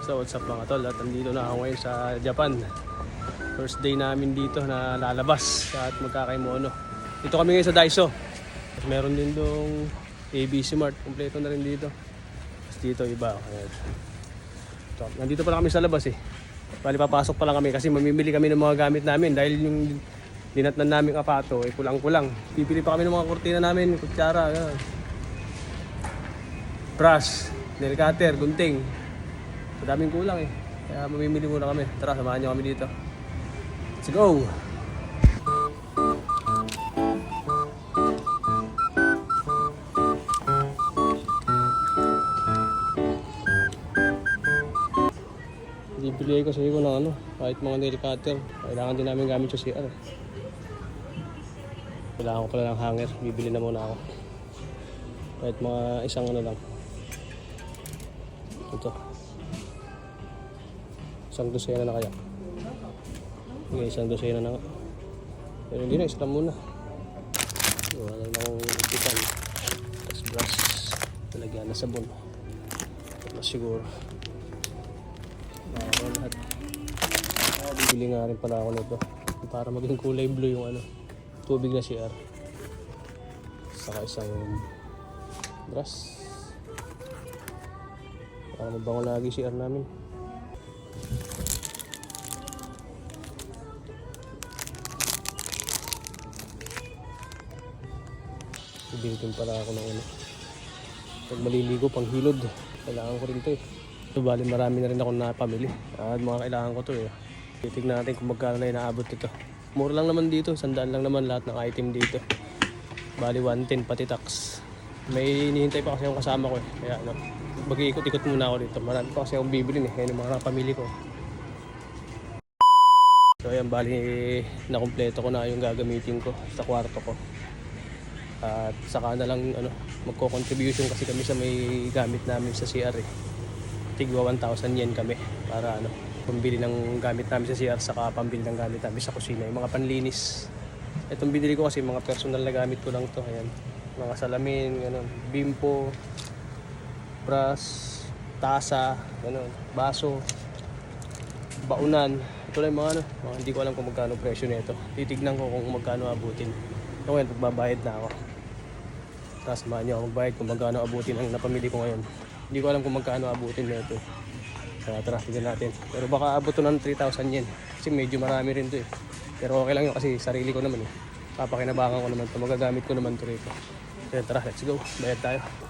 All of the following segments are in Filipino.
So what's up mga tol. At nandito na ako ngayon sa Japan. First day namin dito na lalabas at magkakaimono. Dito kami ngayon sa Daiso. Tapos Meron din dong ABC Mart, kumpleto na rin dito. Tapos dito iba. Ayan. So, nandito pa lang kami sa labas eh. Bali papasok pa lang kami kasi mamimili kami ng mga gamit namin. Dahil yung dinatnan namin kapato eh kulang-kulang. Pipili pa kami ng mga kurtina namin, kutsara, gano'n. Brush, nail cutter, gunting. Madaming kulang eh. Kaya mamimili muna kami. Tara, samahan niyo kami dito. Let's go! Bibili ko sa iyo ng ano, kahit mga nail cutter. Kailangan din namin gamit sa CR. Kailangan ko pala ng hanger. Bibili na muna ako. Kahit mga isang ano lang. Ito. Isang dosena na kaya. Okay, isang dosena na nga. Pero hindi na, isa lang muna. Wala na akong ipitan. Tapos brush. Talagyan na sabon. Tapos siguro. Nakakaw lahat. Ah, bibili nga rin pala ako nito. Para maging kulay blue yung ano. Tubig na CR. Saka isang brush. Para mabango lagi CR namin. Bibili pala ako ng ano. Pag maliligo, pang hilod. Kailangan ko rin to eh. So, bali marami na rin ako napamili. At mga kailangan ko to eh. Titignan natin kung magkano na inaabot ito. Mura lang naman dito. Sandaan lang naman lahat ng item dito. Bali 110 pati tax. May hinihintay pa kasi yung kasama ko eh. Kaya ano, mag-iikot-ikot muna ako dito. Marami pa kasi akong bibili eh. Yan yung mga pamili ko. So ayan, bali nakumpleto ko na yung gagamitin ko sa kwarto ko. At saka na lang ano, magko-contribution kasi kami sa may gamit namin sa CR eh. Tigwa 1,000 yen kami para ano, pambili ng gamit namin sa CR saka pambili ng gamit namin sa kusina, yung mga panlinis. Itong binili ko kasi mga personal na gamit ko lang to, ayan. Mga salamin, ganun, bimpo, brush, tasa, ganun, baso, baunan. Ito lang mga ano, mga hindi ko alam kung magkano presyo nito. Titignan ko kung magkano abutin. So ngayon, magbabayad na ako. Tapos samahan niyo ako magbayad kung magkano abutin ang napamili ko ngayon. Hindi ko alam kung magkano abutin nito. Kaya tara, tignan natin. Pero baka abot to ng 3,000 yen. Kasi medyo marami rin to eh. Pero okay lang yun kasi sarili ko naman eh. Papakinabangan ko naman to. Magagamit ko naman to rito. Kaya tara, let's go. Bayad tayo.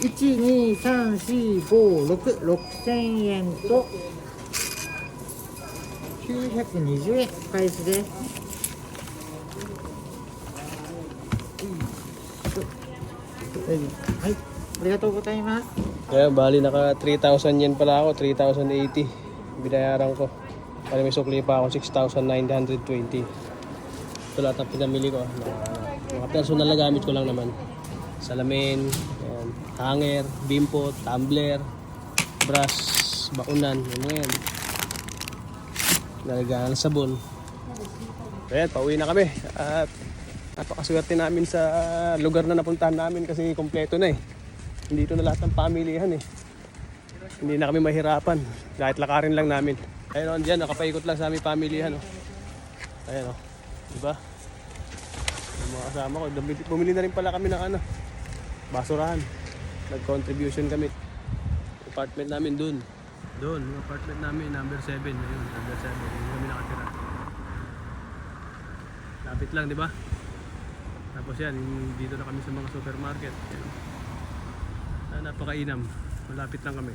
1234566,000円と920円返しです。はい。ありがとうございます。Kaya yeah, bali naka 3,000 yen pala ako, 3,080. Binayaran ko. Para may sukli pa ako, 6,920. Ito lahat ang pinamili ko. Mga, mga personal na gamit ko lang naman. Salamin, hanger, bimpo, tumbler, brush, baunan, yun mo yan. Nalagahan sabon. Ayan, pauwi na kami. At napakaswerte namin sa lugar na napuntahan namin kasi kompleto na eh. Dito na lahat ng pamilihan eh. Hindi na kami mahirapan. Kahit lakarin lang namin. Ayun o, dyan, nakapaikot lang sa aming pamilihan. Oh. Ayan o. Diba? Yung mga kasama ko. Bumili na rin pala kami ng ano. Basurahan. Nag-contribution kami. Apartment namin dun. Doon, yung apartment namin, number 7. Ayun, number 7. Yung kami nakatira. Lapit lang, di ba? Tapos yan, dito na kami sa mga supermarket. Ayun. Ah, napakainam. Malapit lang kami.